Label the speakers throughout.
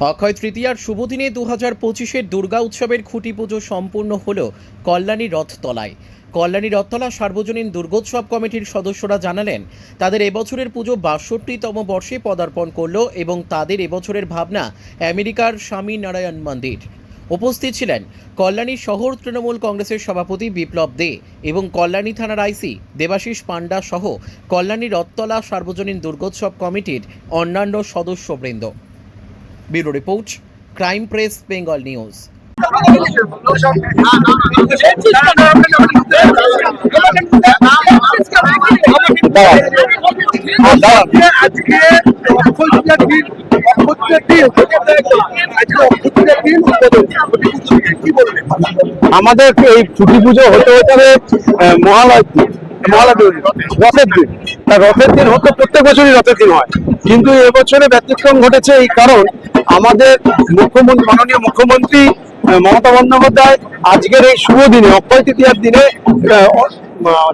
Speaker 1: অক্ষয় তৃতীয়ার শুভ দিনে দু হাজার পঁচিশের দুর্গা উৎসবের খুঁটি পুজো সম্পূর্ণ হল কল্যাণী রথতলায়। কল্যাণী রথতলা সার্বজনীন দুর্গোৎসব কমিটির সদস্যরা জানালেন, তাদের এবছরের পুজো বাষট্টিতম বর্ষে পদার্পণ করল এবং তাদের এবছরের ভাবনা আমেরিকার স্বামী নারায়ণ মন্দির। উপস্থিত ছিলেন কল্যাণী শহর তৃণমূল কংগ্রেসের সভাপতি বিপ্লব দে এবং কল্যাণী থানার আইসি দেবাশিস পান্ডা সহ কল্যাণী রথতলা সার্বজনীন দুর্গোৎসব কমিটির অন্যান্য সদস্যবৃন্দ। Bureau report crime press Bengal news.
Speaker 2: আমাদের এই ছুটি পুজো হতে হতে হবে দিন। মহালয় রথের দিন। তা রথের দিন হতো প্রত্যেক বছরই রথের দিন হয়। কিন্তু এবছরে ব্যতিক্রম ঘটেছে এই কারণ আমাদের মুখ্যমন্ত্রী, মাননীয় মুখ্যমন্ত্রী মমতা বন্দ্যোপাধ্যায় আজকের এই শুভ দিনে, অক্ষয় তৃতীয়ার দিনে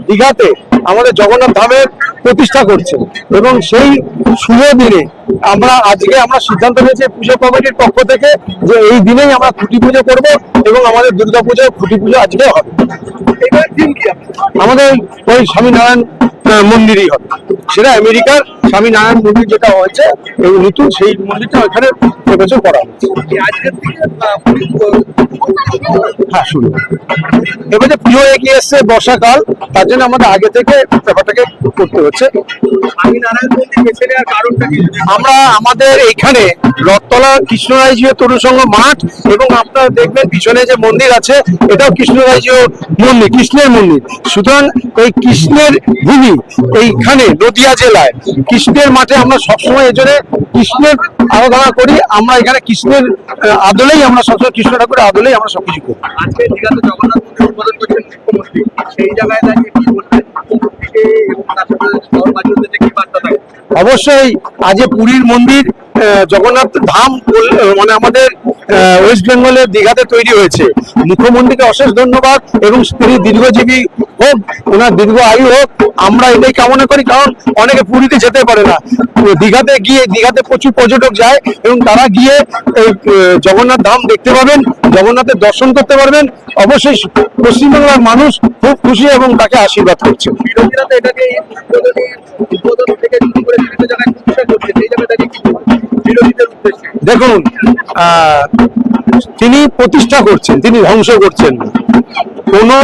Speaker 2: দীঘাতে আমাদের জগন্নাথ ধামের প্রতিষ্ঠা করছে। এবং সেই শুভ দিনে আমরা আজকে আমরা সিদ্ধান্ত নিয়েছি পুজো কমিটির পক্ষ থেকে যে এই দিনেই আমরা খুঁটি পুজো করব এবং আমাদের দুর্গা পুজো খুঁটি পুজো আজকে হবে? আমাদের ওই স্বামীনারায়ণ মন্দিরই হবে। সেটা আমেরিকার স্বামীনারায়ণ মন্দির যেটা হয়েছে এই নতুন সেই মন্দিরটা ওখানে এবছর করা হচ্ছে
Speaker 3: পুরো-
Speaker 2: হ্যাঁ শুরু এবারে পুজো এগিয়ে এসছে বর্ষাকাল। তার জন্য আমাদের আগে থেকে ব্যাপারটাকে করতে হচ্ছে। আমরা আমাদের এখানে রথতলা কৃষ্ণরাজীয় তরুণসংঘ মাঠ এবং আপনারা দেখবেন পিছনে যে মন্দির আছে, এটাও কৃষ্ণরাজীয় মন্দির, কৃষ্ণের মন্দির। সুতরাং এই কৃষ্ণের ভূমি এইখানে নদিয়া জেলায়, কৃষ্ণের মাঠে আমরা সবসময় এই জন্য কৃষ্ণের আরাধনা করি। আমরা এখানে কৃষ্ণের, আদলেই আমরা সবসময় কৃষ্ণ ঠাকুরের আদলেই আমরা সবকিছু করি।
Speaker 3: আজকে দীঘাতে জগন্নাথ জায়গায়
Speaker 2: অবশ্যই আজ পুরীর মন্দির জগন্নাথ ধাম মানে আমাদের ওয়েস্ট বেঙ্গলের দীঘাতে তৈরি হয়েছে। মুখ্যমন্ত্রীকে অশেষ ধন্যবাদ এবং তিনি দীর্ঘজীবী হোক, ওনার দীর্ঘ আয়ু হোক, আমরা এটাই কামনা করি, কারণ অনেকে পুরীতে যেতে পারে না। দীঘাতে গিয়ে, দীঘাতে প্রচুর পর্যটক যায় এবং তারা গিয়ে জগন্নাথ ধাম দেখতে পাবেন, জগন্নাথের দর্শন করতে পারবেন। অবশ্যই পশ্চিমবাংলার মানুষ খুব খুশি এবং তাকে আশীর্বাদ করছে।
Speaker 3: এটাকে
Speaker 2: দেখুন তিনি প্রতিষ্ঠা করছেন, তিনি ধ্বংস করছেন। কোনো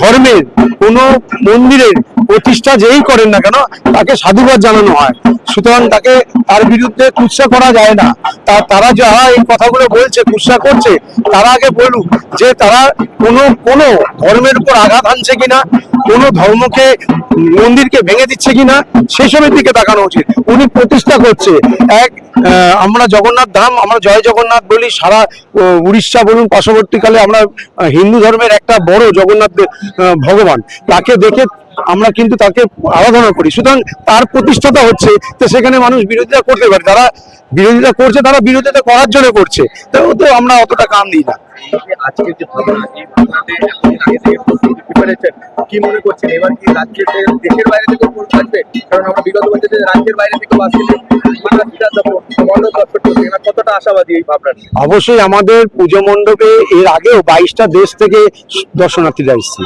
Speaker 2: ধর্মের, কোনো মন্দিরের প্রতিষ্ঠা যেই করেন না কেন, তাকে সাধুবাদ জানানো হয় সুতরাং তাকে তার বিরুদ্ধে কুৎসা করা যায় না তা, তারা যারা এই কথাগুলো বলছে, কুৎসা করছে, তারা আগে বলুক যে তারা কোনো কোনো ধর্মের উপর আঘাত আনছে কিনা, কোনো ধর্মকে মন্দিরকে ভেঙে দিচ্ছে কিনা, সেসবের দিকে তাকানো উচিত। উনি প্রতিষ্ঠা করছে। এক আমরা জগন্নাথ ধাম, আমরা জয় জগন্নাথ বলি, সারা উড়িষ্যা বলুন, পার্শ্ববর্তীকালে আমরা হিন্দু ধর্মের একটা বড় জগন্নাথ ভগবান। তাকে দেখে আমরা কিন্তু তাকে আরাধনা করি। সুতরাং তার প্রতিষ্ঠাতা হচ্ছে, তো সেখানে মানুষ বিরোধিতা করতে পারে। তারা বিরোধিতা করছে, তারা বিরোধিতা করার জন্য করছে। তো আমরা অতটা কাম দিই না।
Speaker 3: এই যে ভাবনা এই ভাবনাতে আগে থেকে প্রস্তুতি প্রিপারেশন কি মনে করছেন? এবার কি রাজ্যের দেশের বাইরে কারণ আমরা বিগত রাজ্যের বাইরে
Speaker 2: অবশ্যই আমাদের পুজো মণ্ডপে এর আগেও বাইশটা দেশ থেকে দর্শনার্থীরা এসেছে।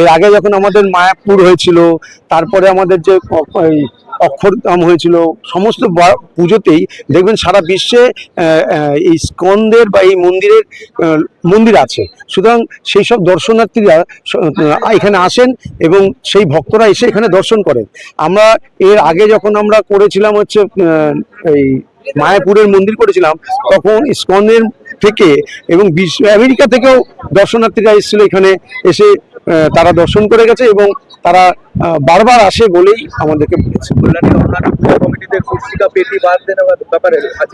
Speaker 2: এর আগে যখন আমাদের মায়াপুর হয়েছিল, তারপরে আমাদের যে অক্ষরধাম হয়েছিল। সমস্ত পুজোতেই দেখবেন সারা বিশ্বে এই স্কন্দের বা এই মন্দিরের মন্দির আছে। সুতরাং সেই সব দর্শনার্থীরা এখানে আসেন এবং সেই ভক্তরা এসে এখানে দর্শন করেন। আমরা এর আগে যখন আমরা করেছিলাম হচ্ছে এই মায়াপুরের মন্দির করেছিলাম, তখন স্কনের থেকে এবং বিশ্ব, আমেরিকা থেকেও দর্শনার্থীরা এসেছিল এখানে, এসে তারা দর্শন করে গেছে এবং তারা বারবার আসে বলেই আমাদেরকে বলেছে।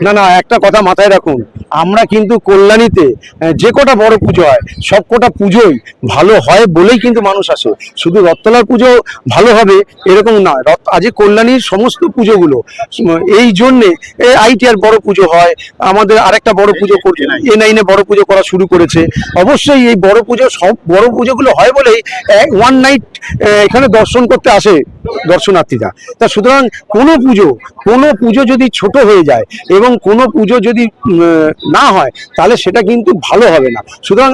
Speaker 2: না না একটা কথা মাথায় রাখুন। আমরা কিন্তু কল্যাণীতে যে কটা বড় পুজো হয়, সব কটা পুজোই ভালো হয় বলেই কিন্তু মানুষ আসে। শুধু রথতলার পুজো ভালো হবে এরকম নয়। রথ আজকে কল্যাণীর সমস্ত পুজোগুলো এই জন্যে আইটিআর বড় পুজো হয়, আমাদের আরেকটা বড় পুজো করছে এ নাইনে বড় পুজো করা শুরু করেছে। অবশ্যই এই বড় পুজো, সব বড় পুজোগুলো হয় বলেই ওয়ান নাইট এখানে দর্শন করতে আসে দর্শনার্থীরা। তা সুতরাং কোনো পুজো কোনো পুজো যদি ছোট হয়ে যায় এবং কোনো পুজো যদি না হয় তাহলে সেটা কিন্তু ভালো হবে না। সুতরাং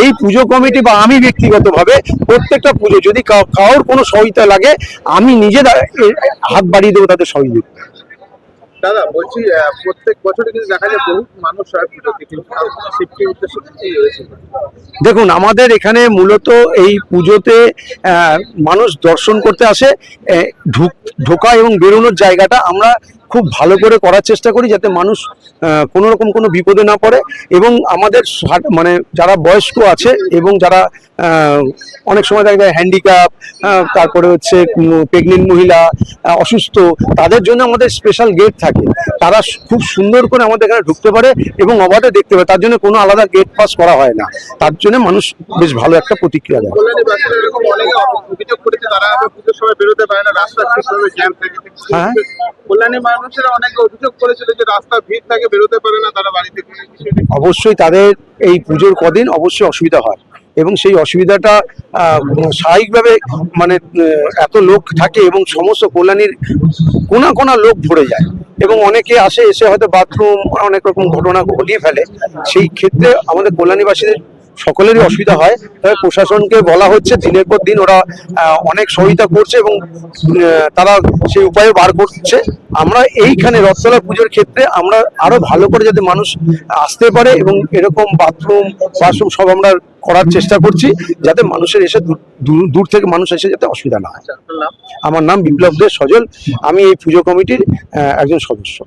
Speaker 2: এই পুজো কমিটি বা আমি ব্যক্তিগতভাবে প্রত্যেকটা পুজো যদি কারোর কোনো সহায়তা লাগে আমি নিজে হাত বাড়িয়ে দেবো তাদের সহযোগিতা
Speaker 3: দাদা বলছি প্রত্যেক কিন্তু দেখা যায় বহু মানুষ
Speaker 2: দেখুন আমাদের এখানে মূলত এই পুজোতে মানুষ দর্শন করতে আসে। ঢোকা এবং বেরোনোর জায়গাটা আমরা খুব ভালো করে করার চেষ্টা করি যাতে মানুষ কোনো রকম কোনো বিপদে না পড়ে এবং আমাদের মানে যারা বয়স্ক আছে এবং যারা অনেক সময় দেখা যায় হ্যান্ডিক্যাপ তারপরে হচ্ছে প্রেগনেন্ট মহিলা অসুস্থ তাদের জন্য আমাদের স্পেশাল গেট থাকে। তারা খুব সুন্দর করে আমাদের এখানে ঢুকতে পারে এবং অবাধে দেখতে পারে। তার জন্য কোনো আলাদা গেট পাস করা হয় না। তার জন্য মানুষ বেশ ভালো একটা প্রতিক্রিয়া দেয়। হ্যাঁ।
Speaker 3: মানুষেরা অনেকে অভিযোগ করেছিল যে রাস্তা ভিড় থাকে বেরোতে পারে না, তারা বাড়ি থেকে বিষয়টি
Speaker 2: অবশ্যই তাদের এই পুজোর কদিন অবশ্যই অসুবিধা হয় এবং সেই অসুবিধাটা স্বাভাবিকভাবে মানে এত লোক থাকে এবং সমস্ত কল্যাণীর কোনা কোনা লোক ভরে যায় এবং অনেকে আসে, এসে হয়তো বাথরুম অনেক রকম ঘটনা ঘটিয়ে ফেলে। সেই ক্ষেত্রে আমাদের কল্যাণীবাসীদের সকলেরই অসুবিধা হয়। তবে প্রশাসনকে বলা হচ্ছে দিনের পর দিন ওরা অনেক সহায়তা করছে এবং তারা সেই উপায় বার করছে। আমরা এইখানে রথতলা পুজোর ক্ষেত্রে আমরা আরও ভালো করে যাতে মানুষ আসতে পারে এবং এরকম বাথরুম বাথরুম সব আমরা করার চেষ্টা করছি যাতে মানুষের এসে দূর- থেকে মানুষ এসে যাতে অসুবিধা না হয়।
Speaker 3: আচ্ছা
Speaker 2: আমার নাম বিপ্লব দে সজল। আমি এই পুজো কমিটির একজন সদস্য।